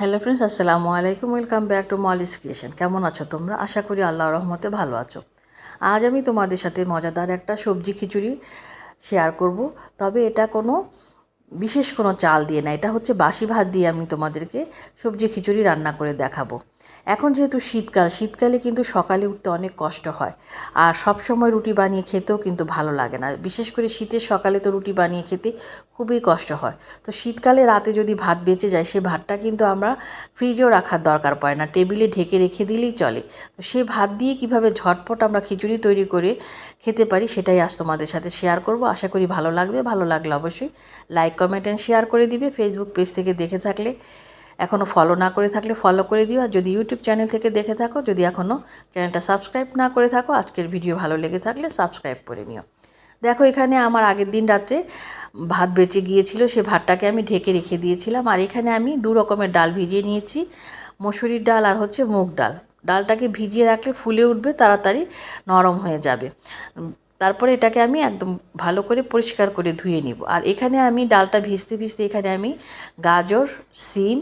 Hello friends আসসালামু আলাইকুম welcome back to Molly's creation কেমন আছো তোমরা? আশা করি আল্লাহ রহমতে ভালো আছো। আজ আমি তোমাদের সাথে মজাদার একটা সবজি খিচুড়ি শেয়ার করব। তবে এটা কোনো বিশেষ কোনো চাল দিয়ে না, এটা হচ্ছে বাসি ভাত দিয়ে আমি তোমাদেরকে সবজি খিচুড়ি রান্না করে দেখাবো। এখন যেহেতু শীতকাল, শীতকালে কিন্তু সকালে উঠতে অনেক কষ্ট হয়। আর সব সময় রুটি বানিয়ে খেতেও কিন্তু ভালো লাগে না। বিশেষ করে শীতের সকালে তো রুটি বানিয়ে খেতে খুবই কষ্ট হয়। তো শীতকালে রাতে যদি ভাত বেঁচে যায়, সে ভাতটা কিন্তু আমরা ফ্রিজেও রাখার দরকার পড়ে না। টেবিলে ঢেকে রেখে দিলেই চলে। তো সে ভাত দিয়ে কীভাবে ঝটপট আমরা খিচুড়ি তৈরি করে খেতে পারি, সেটাই আজ তোমাদের সাথে শেয়ার করব। আশা করি ভালো লাগবে। ভালো লাগলে অবশ্যই লাইক কমেন্ট অ্যান্ড শেয়ার করে দিবে। ফেসবুক পেজ থেকে দেখে থাকলে এখনও ফলো না করে থাকলে ফলো করে দিও। আর যদি ইউটিউব চ্যানেল থেকে দেখে থাকো, যদি এখনও চ্যানেলটা সাবস্ক্রাইব না করে থাকো, আজকের ভিডিও ভালো লেগে থাকলে সাবস্ক্রাইব করে নিও। দেখো, এখানে আমার আগের দিন রাতে ভাত বেঁচে গিয়েছিল, সে ভাতটাকে আমি ঢেকে রেখে দিয়েছিলাম। আর এখানে আমি দু রকমের ডাল ভিজিয়ে নিয়েছি, মসুরির ডাল আর হচ্ছে মুগ ডাল। ডালটাকে ভিজিয়ে রাখলে ফুলে উঠবে, তাড়াতাড়ি নরম হয়ে যাবে। তারপরে এটাকে আমি একদম ভালো করে পরিষ্কার করে ধুয়ে নিব। আর এখানে আমি ডালটা ভিজতে ভিজতে এখানে আমি গাজর, সিম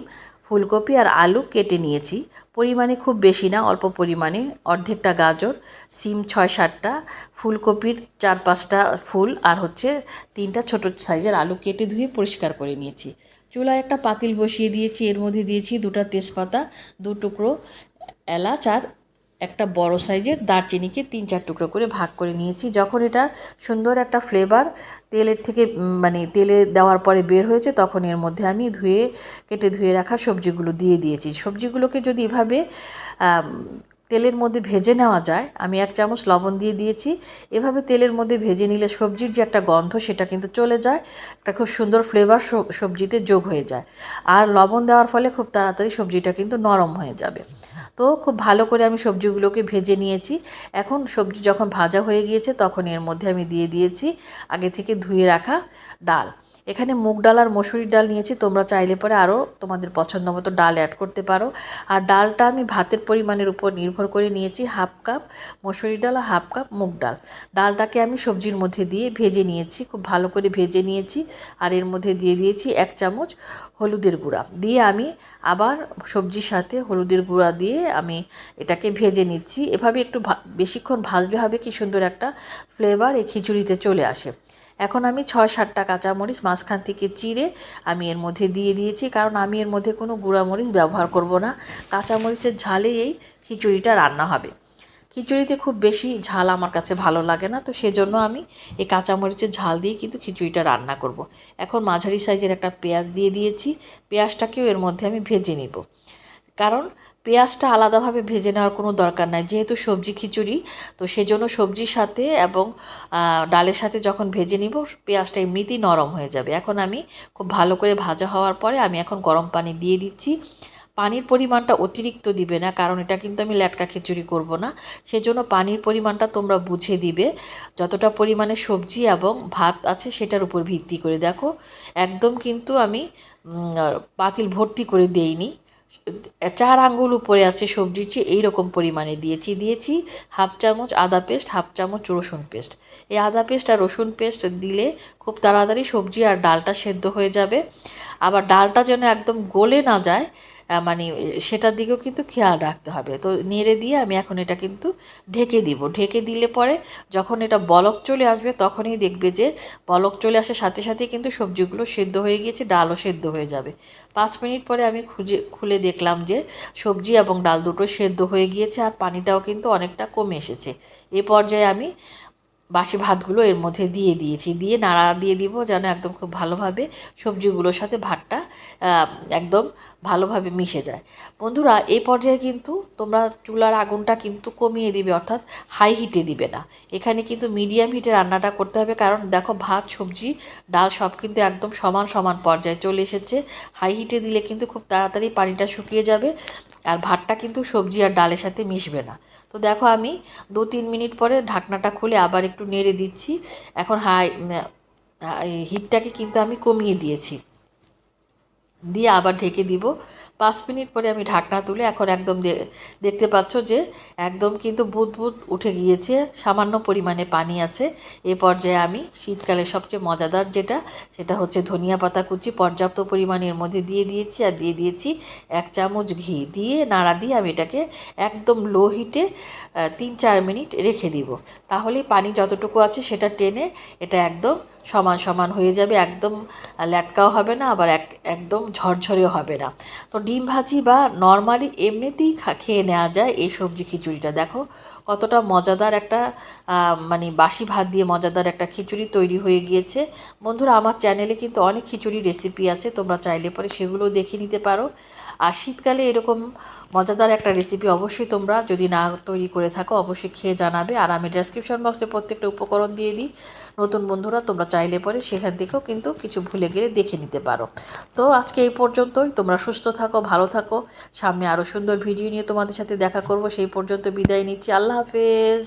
ফুলকপি আর আলু কেটে নিয়েছি। পরিমাণে খুব বেশি না, অল্প পরিমাণে। অর্ধেকটা গাজর, সিম ছয় সাতটা, ফুলকপির চার পাঁচটা ফুল আর হচ্ছে তিনটা ছোট সাইজের আলু কেটে ধুয়ে পরিষ্কার করে নিয়েছি। চুলায় একটা পাতিল বসিয়ে দিয়েছি, এর মধ্যে দিয়েছি দুটা তেজপাতা, দু টুকরো এলাচ আর একটা বড় সাইজের দারচিনিকে তিন চার টুকরো করে ভাগ করে নিয়েছি। যখন এটা সুন্দর একটা ফ্লেভার তেলের থেকে মানে তেলে দেওয়ার পরে বের হয়েছে, তখন এর মধ্যে আমি ধুয়ে, কেটে ধুয়ে রাখা সবজিগুলো দিয়ে দিয়েছি। সবজিগুলোকে যদি এভাবে তেলের মধ্যে ভেজে নেওয়া যায়। আমি এক চামচ লবণ দিয়ে দিয়েছি। এভাবে তেলের মধ্যে ভেজে নিলে সবজির যে একটা গন্ধ, সেটা কিন্তু চলে যায়। একটা খুব সুন্দর ফ্লেভার সবজিতে যোগ হয়ে যায়। আর লবণ দেওয়ার ফলে খুব তাড়াতাড়ি সবজিটা কিন্তু নরম হয়ে যাবে। তো খুব ভালো করে আমি সবজিগুলোকে ভেজে নিয়েছি। এখন সবজি যখন ভাজা হয়ে গিয়েছে, তখন এর মধ্যে আমি দিয়ে দিয়েছি আগে থেকে ধুয়ে রাখা ডাল। এখানে মুগ ডাল আর মসুরির ডাল নিয়েছি, তোমরা চাইলে পরে আরও তোমাদের পছন্দ মতো ডাল অ্যাড করতে পারো। আর ডালটা আমি ভাতের পরিমাণের উপর নির্ভর করে নিয়েছি, হাফ কাপ মসুরির ডাল আর হাফ কাপ মুগ ডাল। ডালটাকে আমি সবজির মধ্যে দিয়ে ভেজে নিয়েছি, খুব ভালো করে ভেজে নিয়েছি। আর এর মধ্যে দিয়ে দিয়েছি এক চামচ হলুদের গুঁড়া। দিয়ে আমি আবার সবজির সাথে হলুদের গুঁড়া দিয়ে আমি এটাকে ভেজে নিচ্ছি। এভাবে একটু বেশিক্ষণ ভাজলে হবে কি সুন্দর একটা ফ্লেভার এই খিচুড়িতে চলে আসে। এখন আমি ছয় সাতটা কাঁচামরিচ মাঝখান থেকে চিড়ে আমি এর মধ্যে দিয়ে দিয়েছি, কারণ আমি এর মধ্যে কোনো গুঁড়ামরিচ ব্যবহার করব না। কাঁচামরিচের ঝালে এই খিচুড়িটা রান্না হবে। খিচুড়িতে খুব বেশি ঝাল আমার কাছে ভালো লাগে না, তো সেজন্য আমি এই কাঁচামরিচের ঝাল দিয়ে কিন্তু খিচুড়িটা রান্না করব। এখন মাঝারি সাইজের একটা পেঁয়াজ দিয়ে দিয়েছি, পেঁয়াজটাকেও এর মধ্যে আমি ভেজে নিব। কারণ পেঁয়াজটা আলাদাভাবে ভেজে নেওয়ার কোনো দরকার নাই। যেহেতু সবজি খিচুড়ি, তো সেজন্য সবজির সাথে এবং ডালের সাথে যখন ভেজে নিব, পেঁয়াজটা এমনিতেই নরম হয়ে যাবে। এখন আমি খুব ভালো করে ভাজা হওয়ার পরে আমি এখন গরম পানি দিয়ে দিচ্ছি। পানির পরিমাণটা অতিরিক্ত দিবে না, কারণ এটা কিন্তু আমি ল্যাটকা খিচুড়ি করব না। সেজন্য পানির পরিমাণটা তোমরা বুঝে দিবে। যতটা পরিমাণে সবজি এবং ভাত আছে সেটার উপর ভিত্তি করে। দেখো, একদম কিন্তু আমি পাতিল ভর্তি করে দেইনি। চার আঙ্গুল উপরে আছে সবজিটি এই রকম পরিমাণে দিয়েছি দিয়েছি হাফ চামচ আদা পেস্ট, হাফ চামচ রসুন পেস্ট। এই আদা পেস্ট আর রসুন পেস্ট দিলে খুব তাড়াতাড়ি সবজি আর ডালটা সেদ্ধ হয়ে যাবে। আবার ডালটা যেন একদম গলে না যায় মানে সেটার দিকেও কিন্তু খেয়াল রাখতে হবে। তো নেড়ে দিয়ে আমি এখন এটা কিন্তু ঢেকে দিব। ঢেকে দিলে পরে যখন এটা বলক চলে আসবে, তখনই দেখবে যে বলক চলে আসার সাথে সাথে কিন্তু সবজিগুলো সেদ্ধ হয়ে গিয়েছে, ডালও সেদ্ধ হয়ে যাবে। পাঁচ মিনিট পরে আমি খুঁজে, খুলে দেখলাম যে সবজি এবং ডাল দুটো সেদ্ধ হয়ে গিয়েছে আর পানিটাও কিন্তু অনেকটা কমে এসেছে। এ পর্যায়ে আমি বাসি ভাতগুলো এর মধ্যে দিয়ে দিয়েছি। দিয়ে নাড়া দিয়ে দিব যেন একদম খুব ভালোভাবে সবজিগুলোর সাথে ভাতটা একদম ভালোভাবে মিশে যায়। বন্ধুরা এই পর্যায়ে কিন্তু তোমরা চুলার আগুনটা কিন্তু কমিয়ে দিবে, অর্থাৎ হাই হিটে দিবে না। এখানে কিন্তু মিডিয়াম হিটে রান্নাটা করতে হবে, কারণ দেখো ভাত, সবজি, ডাল সব কিন্তু একদম সমান সমান পর্যায়ে চলে এসেছে। হাই হিটে দিলে কিন্তু খুব তাড়াতাড়ি পানিটা শুকিয়ে যাবে। আর ভাতটা কিন্তু সবজি আর ডালের সাথে মিশবে না। তো দেখো আমি দু তিন মিনিট পরে ঢাকনাটা খুলে আবার একটু নেড়ে দিচ্ছি। এখন হাই হিটটাকে কিন্তু আমি কমিয়ে দিয়েছি। দিয়ে আবার ঢেকে দিব। পাঁচ মিনিট পরে আমি ঢাকনা তুলে এখন একদম দেখতে পাচ্ছ যে একদম কিন্তু বুদ বুদ উঠে গিয়েছে, সামান্য পরিমাণে পানি আছে। এ পর্যায়ে আমি শীতকালে সবচেয়ে মজাদার যেটা, সেটা হচ্ছে ধনিয়া পাতা কুচি পর্যাপ্ত পরিমাণের মধ্যে দিয়ে দিয়েছি আর দিয়ে দিয়েছি এক চামচ ঘি। দিয়ে নাড়া দিয়ে আমি এটাকে একদম লো হিটে তিন চার মিনিট রেখে দিব। তাহলে পানি যতটুকু আছে সেটা টেনে এটা একদম সমান সমান হয়ে যাবে, একদম ল্যাটকাও হবে না, আবার এক, একদম ঝরঝরেও হবে না। তো ডিম ভাজি বা নর্মালি এমনিতেই খেয়ে নেওয়া যায় এই সবজি খিচুড়িটা। দেখো কতটা মজাদার একটা মানে বাসি ভাত দিয়ে মজাদার একটা খিচুড়ি তৈরি হয়ে গিয়েছে। বন্ধুরা, আমার চ্যানেলে কিন্তু অনেক খিচুড়ি রেসিপি আছে, তোমরা চাইলে পরে সেগুলো দেখে নিতে পারো। আর শীতকালে এরকম মজাদার একটা রেসিপি অবশ্যই তোমরা যদি না তৈরি করে থাকো, অবশ্যই খেয়ে জানাবে। আর আমি ডেসক্রিপশন বক্সে প্রত্যেকটা উপকরণ দিয়ে দিই। নতুন বন্ধুরা, তোমরা চাইলে পরে সেখান থেকেও কিন্তু কিছু ভুলে গেলে দেখে নিতে পারো। তো আজকে এই পর্যন্তই। তোমরা সুস্থ থাকো, ভালো থাকো। সামনে আরও সুন্দর ভিডিও নিয়ে তোমাদের সাথে দেখা করব। সেই পর্যন্ত বিদায় নিচ্ছি। আল্লাহ হাফেজ।